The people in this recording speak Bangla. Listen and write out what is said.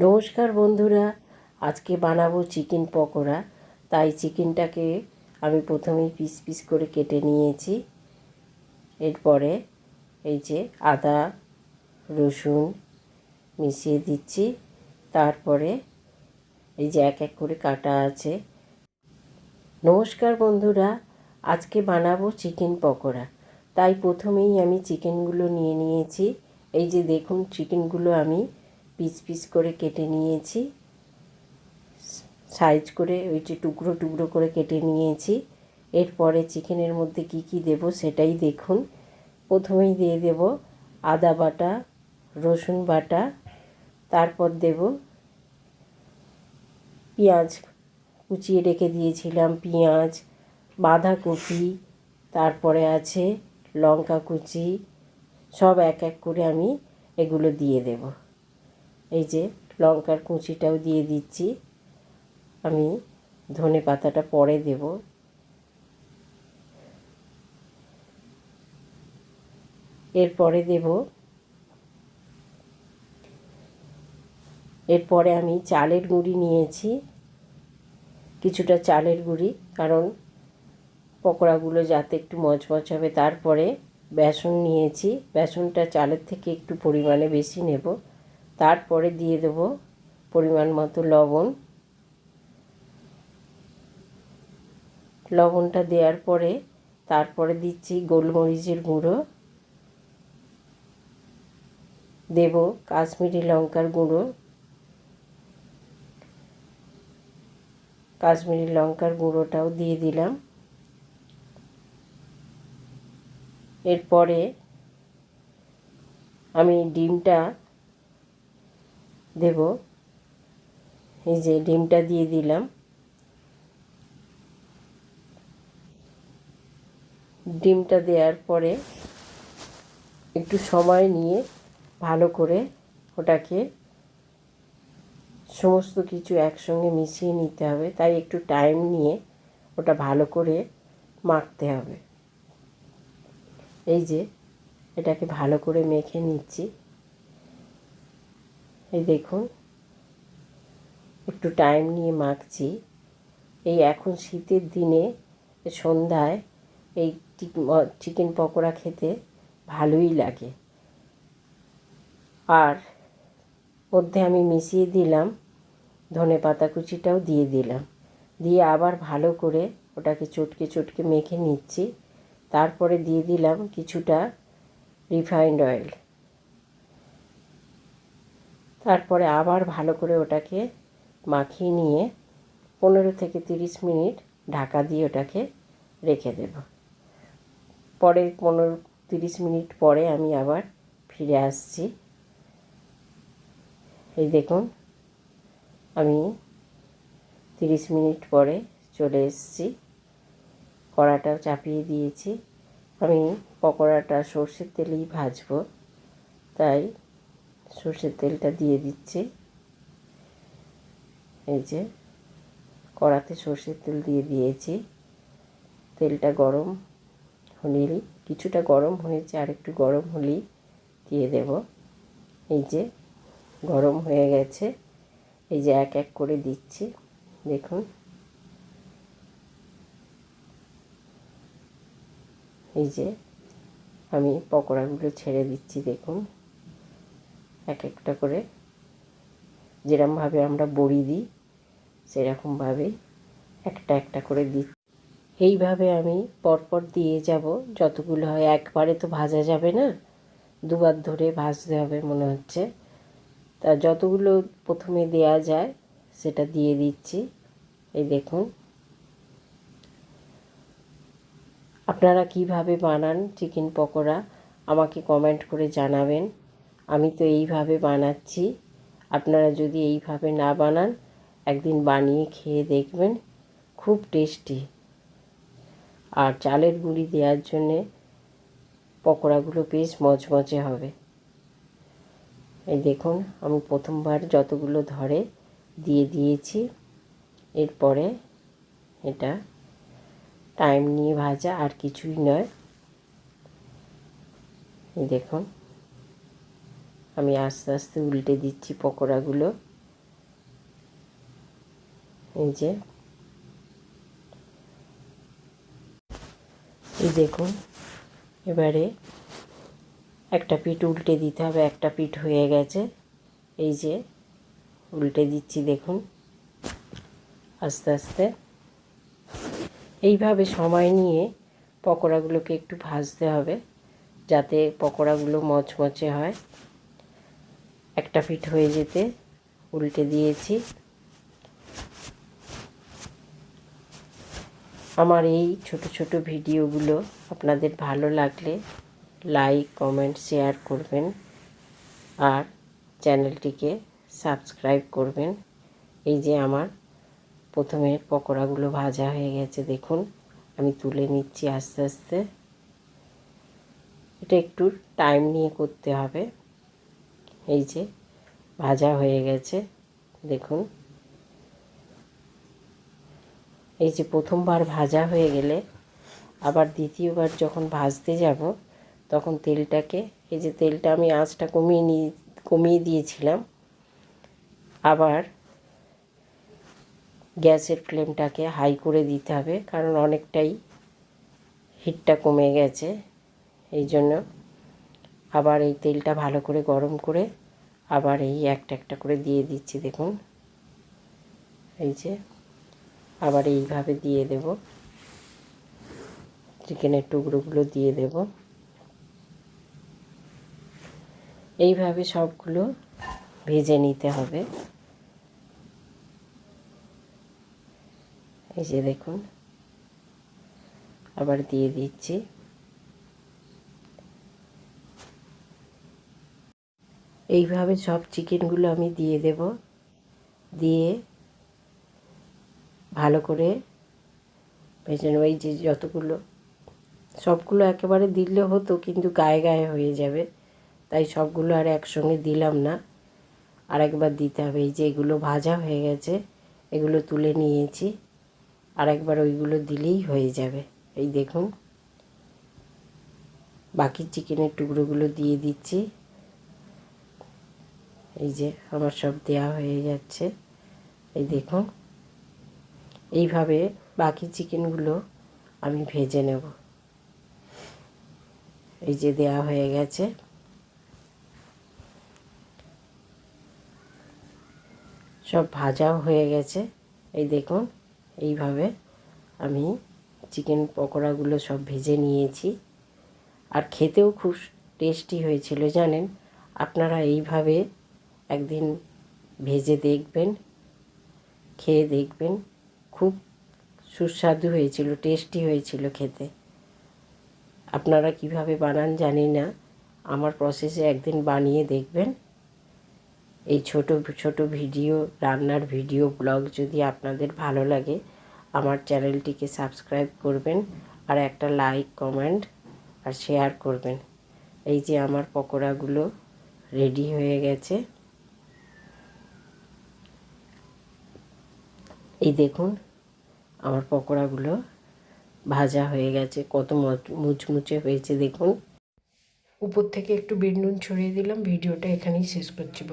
নমস্কার বন্ধুরা, আজকে বানাবো চিকেন পকোড়া। তাই চিকেনটাকে আমি প্রথমেই পিস পিস করে কেটে নিয়েছি। এরপরে এই যে আদা, রসুন মিশিয়ে দিচ্ছি। তারপরে এই যে এক এক করে কাটা আছে। নমস্কার বন্ধুরা, আজকে বানাবো চিকেন পকোড়া। তাই প্রথমেই আমি চিকেনগুলো নিয়ে নিয়েছি। এই যে দেখুন, চিকেনগুলো আমি পিস পিস করে কেটে নিয়েছি। সাইজ করে ওই যে টুকরো টুকরো করে কেটে নিয়েছি। এরপরে চিকেনের মধ্যে কি কি দেব সেটাই দেখুন। প্রথমেই দিয়ে দেব আদা বাটা, রসুন বাটা, তারপর দেব পেঁয়াজ। কুচিয়ে রেখে দিয়েছিলাম পেঁয়াজ, বাঁধাকপি, তারপরে আছে লঙ্কা কুচি। সব এক এক করে আমি এগুলো দিয়ে দেব। এই যে লঙ্কার কুচিটাও দিয়ে দিচ্ছি। আমি ধনে পাতাটা পরে দেব। এরপরে দেব। এরপরে আমি চালের গুঁড়ি নিয়েছি। কিছুটা চালের গুঁড়ি, কারণ পকোড়াগুলো যাতে একটু মচমচ হবে। তারপরে বেসন নিয়েছি। বেসনটা চালের থেকে একটু পরিমাণে বেশি নেব। তারপরে দিয়ে দেব পরিমাণ মতো লবণ। লবণটা দেওয়ার পরে তারপরে দিচ্ছি গোলমরিচের গুঁড়ো। দেব কাশ্মীরি লঙ্কার গুঁড়ো। কাশ্মীরি লঙ্কার গুঁড়োটাও দিয়ে দিলাম। এরপরে আমি ডিমটা দেব। এই যে ডিমটা দিয়ে দিলাম। ডিমটা দেওয়ার পরে একটু সময় নিয়ে ভালো করে ওটাকে সমস্ত কিছু একসঙ্গে মিশিয়ে নিতে হবে। তাই একটু টাইম নিয়ে ওটা ভালো করে মাখতে হবে। এই যে এটাকে ভালো করে মেখে নিচ্ছি। এই দেখুন, একটু টাইম নিয়ে মাখছি। এই এখন শীতের দিনে সন্ধ্যায় এই চিকেন পকোড়া খেতে ভালোই লাগে। আর মধ্যে আমি মিশিয়ে দিলাম, ধনে পাতা কুচিটাও দিয়ে দিলাম। দিয়ে আবার ভালো করে ওটাকে চটকে চটকে মেখে নিচ্ছি। তারপরে দিয়ে দিলাম কিছুটা রিফাইন্ড অয়েল তারপরে আবার ভালো করে ওটাকে মাখিয়ে নিয়ে পনেরো থেকে তিরিশ মিনিট ঢাকা দিয়ে ওটাকে রেখে দেব। পরে পনেরো তিরিশ মিনিট পরে আমি আবার ফিরে আসছি। এই দেখুন, আমি তিরিশ মিনিট পরে চলে এসেছি। কড়াটাও চাপিয়ে দিয়েছি। আমি পকোড়াটা সর্ষের তেলেই ভাজবো, তাই সর্ষের তেলটা দিয়ে দিচ্ছি। এই যে, কড়াতে সর্ষের তেল দিয়ে দিয়েছি। তেলটা গরম হলেই কিছুটা গরম হয়েছে আর একটু গরম হলেই দিয়ে দেব। এই যে, গরম হয়ে গেছে। এই যে এক এক করে দিচ্ছি, দেখুন। এই যে, আমি পকোড়াগুলো ছেড়ে দিচ্ছি, দেখুন। এক একটা করে। যেরমভাবে আমরা বড়ি দিই সেরকমভাবে একটা একটা করে দিচ্ছি এইভাবে আমি পরপর দিয়ে যাব। যতগুলো হয়, একবারে তো ভাজা যাবে না। দুবার ধরে ভাজতে হবে মনে হচ্ছে। তা যতগুলো প্রথমে দেয়া যায়, সেটা দিয়ে দিচ্ছি। এই দেখুন। আপনারা কীভাবে বানান চিকেন পকোড়া, আমাকে কমেন্ট করে জানাবেন। আমি তো এইভাবে বানাচ্ছি। আপনারা যদি এইভাবে না বানান, একদিন বানিয়ে খেয়ে দেখবেন, খুব টেস্টি। আর চালের গুঁড়ি দেওয়ার জন্যে পকোড়াগুলো বেশ মচমচে হবে। এই দেখুন, আমি প্রথমবার যতগুলো ধরে দিয়ে দিয়েছি। এরপরে এটা টাইম নিয়ে ভাজা আর কিছুই নয়। এই দেখুন আমি আস্তে আস্তে উল্টে দিচ্ছি পকোড়াগুলো। এই যে। এই দেখুন, এবারে একটা পিঠ উল্টে দিতে হবে, একটা পিঠ হয়ে গেছে। এই যে, উল্টে দিচ্ছি, দেখুন। আস্তে আস্তে। এইভাবে সময় নিয়ে পকোড়াগুলোকে একটু ভাজতে হবে, যাতে পকোড়াগুলো মচমচে হয়। একটা ফিট হয়ে যেতে উল্টে দিয়েছি। আমার এই ছোট ছোট ভিডিওগুলো আপনাদের ভালো লাগলে লাইক, কমেন্ট, শেয়ার করবেন আর চ্যানেলটিকে সাবস্ক্রাইব করবেন। এই যে আমার প্রথমে পকোড়াগুলো ভাজা হয়ে গেছে, দেখুন, আমি তুলে নিচ্ছি আস্তে আস্তে। এটা একটু টাইম নিয়ে করতে হবে। এই যে, ভাজা হয়ে গেছে, দেখুন। এই যে প্রথমবার ভাজা হয়ে গেলে, আবার দ্বিতীয়বার যখন ভাজতে যাব, তখন তেলটাকে, এই যে তেলটা আমি আঁচটা কমিয়ে নিয়ে কমিয়ে দিয়েছিলাম, আবার গ্যাসের ফ্লেমটাকে হাই করে দিতে হবে, কারণ অনেকটাই হিটটা কমে গেছে, এই জন্য আবার এই তেলটা ভালো করে গরম করে আবার এই একটা একটা করে দিয়ে দিচ্ছি, দেখুন। এই যে, আবার এইভাবে দিয়ে দেব। চিকেনের টুকরোগুলো দিয়ে দেব। এইভাবে সবগুলো ভেজে নিতে হবে। এই যে, দেখুন। আবার দিয়ে দিচ্ছি। এইভাবে সব চিকেনগুলো আমি দিয়ে দেব। দিয়ে ভালো করে ভেজে নেব। এই যে যতগুলো, সবগুলো একেবারে দিলে হতো, কিন্তু গায়ে গায়ে হয়ে যাবে। তাই সবগুলো আর একসঙ্গে দিলাম না। আর একবার দিতে হবে। এই যে এগুলো ভাজা হয়ে গেছে, এগুলো তুলে নিয়েছি। আর একবার ওইগুলো দিলেই হয়ে যাবে। এই দেখুন, বাকি চিকেনের টুকরোগুলো দিয়ে দিচ্ছি। এই যে আমার সব দেওয়া হয়ে যাচ্ছে। এই দেখুন। এইভাবে বাকি চিকেনগুলো আমি ভেজে নেব। এই যে দেওয়া হয়ে গেছে। সব ভাজাও হয়ে গেছে। এই দেখুন, এইভাবে আমি চিকেন পকোড়াগুলো সব ভেজে নিয়েছি। আর খেতেও খুব টেস্টি হয়েছিল, জানেন? আপনারা এইভাবে একদিন ভেজে দেখবেন, খেয়ে দেখবেন। খুব সুস্বাদু হয়েছিল টেস্টি হয়েছিল খেতে। আপনারা কীভাবে বানান জানি না। আমার প্রসেসে একদিন বানিয়ে দেখবেন। এই ছোট ছোট ভিডিও, রান্নার ভিডিও ব্লগ যদি আপনাদের ভালো লাগে, আমার চ্যানেলটিকে সাবস্ক্রাইব করবেন আর একটা লাইক কমেন্ট আর শেয়ার করবেন। এই যে আমার পকোড়াগুলো রেডি হয়ে গেছে। এই দেখুন, আমার পকোড়াগুলো ভাজা হয়ে গেছে, কত মুচমুচে হয়েছে দেখুন। উপর থেকে একটু বিট ছড়িয়ে দিলাম, ভিডিওটা এখানেই শেষ করছি।